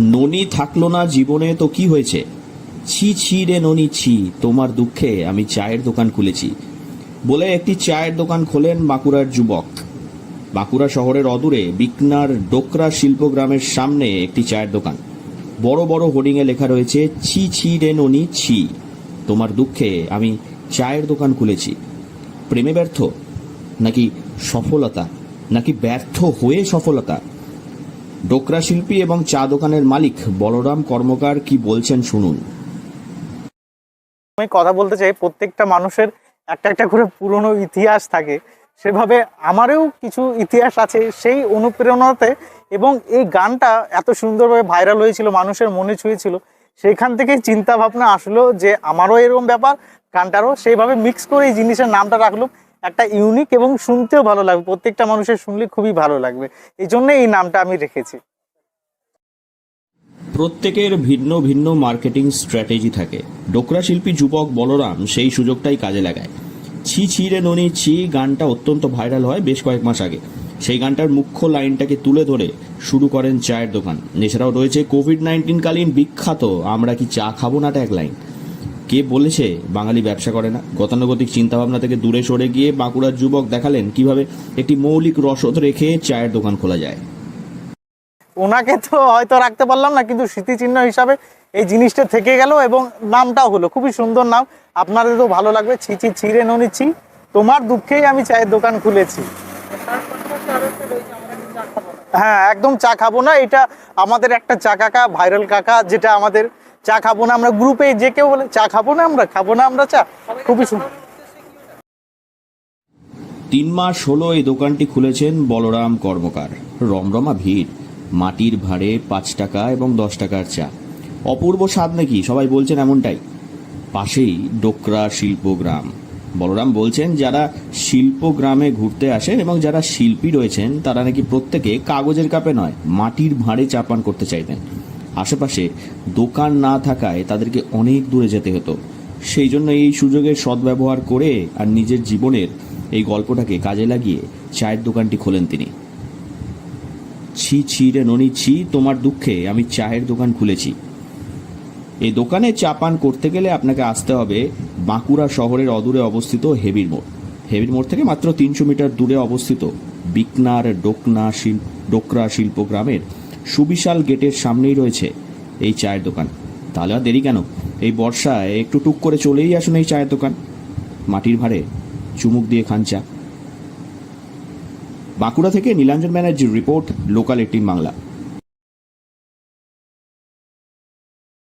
ননি থাকল না জীবনে, তো কি হয়েছে? ছি ছি রে ননি, ছি, তোমার দুঃখে আমি চায়ের দোকান খুলেছি। বলে একটি চায়ের দোকান খোলেন বাঁকুড়ার যুবক। বাঁকুড়া শহরের অদূরে বিকনার ডোকরা শিল্পগ্রামের সামনে একটি চায়ের দোকান। বড় বড় হোর্ডিংয়ে লেখা রয়েছে, ছি ছি রে ননি, ছি, তোমার দুঃখে আমি চায়ের দোকান খুলেছি। প্রেমে ব্যর্থ? নাকি সফলতা? নাকি ব্যর্থ হয়ে সফলতা? ডোকরা শিল্পী এবং চা দোকানের মালিক বলরাম কর্মকার কি বলছেন শুনুন। আমি কথা বলতে চাই, প্রত্যেকটা মানুষের একটা একটা করে পুরনো ইতিহাস থাকে। সেভাবে আমারও কিছু ইতিহাস আছে সেই অনুপ্রেরণাতে এবং এই গানটা এত সুন্দরভাবে ভাইরাল হয়েছিল, মানুষের মনে ছুঁয়েছিল সেইখান থেকে চিন্তা ভাবনা আসলো যে আমারও এরকম ব্যাপার, গানটারও। সেইভাবে মিক্স করে এই জিনিসের নামটা রাখলাম। একটা ইউনিক এবং শুনতেও ভালো লাগবে। প্রত্যেকটা মানুষের শুনলে খুবই ভালো লাগবে। এই জন্য এই নামটা আমি রেখেছি। প্রত্যেকের ভিন্ন ভিন্ন মার্কেটিং স্ট্র্যাটেজি থাকে। ডোকরা শিল্পী যুবক বলরাম সেই সুযোগটাই কাজে লাগায়। ছি ছি রে ননি, ছি, গানটা অত্যন্ত ভাইরাল হয় বেশ কয়েক মাস আগে। সেই গানটার মুখ্য লাইনটাকে তুলে ধরে শুরু করেন চায়ের দোকান। এছাড়াও রয়েছে। কোভিড নাইন্টিন কালীন বিখ্যাত আমরা কি চা খাব নাটা এক লাইন। কে বলেছে? বাঙালি ব্যবসা করে না। গতানুগতিক চিন্তাভাবনা থেকে দূরে সরে গিয়ে বাঁকুড়ার যুবক দেখালেন কীভাবে একটি মৌলিক রসদ রেখে চায়ের দোকান খোলা যায়। ওনাকে তো হয়তো রাখতে পারলাম না, কিন্তু স্মৃতিচিহ্ন হিসাবে এই জিনিসটা থেকে গেল এবং নামটাও হলো। খুবই সুন্দর নাম। আপনাদের তো ভালো লাগবে। ছি ছি ছিঁড়ে ননিছি তোমার দুঃখেই আমি চায়ের দোকান খুলেছি। হ্যাঁ একদম চা খাব না। এটা আমাদের একটা চা কাকা ভাইরাল কাকা, যেটা আমাদের চা খাব না। আমরা গ্রুপে যে কেউ বলে, চা খাব না আমরা? খাব না আমরা চা? খুবই সুন্দর। তিন মাস হলো এই দোকানটি খুলেছেন বলরাম কর্মকার। রমরমা ভিড়। মাটির ভাড়ে পাঁচ টাকা এবং দশ টাকার চা। অপূর্ব স্বাদ নাকি? সবাই বলছেন এমনটাই। পাশেই ডোকরা শিল্পগ্রাম বলরাম বলছেন, যারা শিল্প গ্রামে ঘুরতে আসেন এবং যারা শিল্পী রয়েছেন, তারা নাকি প্রত্যেকে কাগজের কাপে নয়, মাটির ভাঁড়ে চা পান করতে চাইতেন। আশেপাশে দোকান না থাকায় তাদেরকে অনেক দূরে যেতে হতো। সেই জন্য এই সুযোগের সদ্ব্যবহার করে আর নিজের জীবনের এই গল্পটাকে কাজে লাগিয়ে চায়ের দোকানটি খোলেন তিনি। ছি ছি রে ননি, ছি, তোমার দুঃখে আমি চায়ের দোকান খুলেছি। এই দোকানে চা পান করতে গেলে আপনাকে আসতে হবে বাঁকুড়া শহরের অদূরে অবস্থিত হেবির মোড়। হেবির মোড় থেকে মাত্র তিনশো মিটার দূরে অবস্থিত বিকনার ডোকনা শিল্প ডোকরা শিল্প গ্রামের সুবিশাল গেটের সামনেই রয়েছে এই চায়ের দোকান। তাহলে আর দেরি কেন? এই বর্ষায় একটু টুক করে চলেই আসুন এই চায়ের দোকান। মাটির ভাড়ে চুমুক দিয়ে খান চা। বাঁকুড়া থেকে নীলাঞ্জন ব্যানার্জির রিপোর্ট, লোকাল এইটিন বাংলা।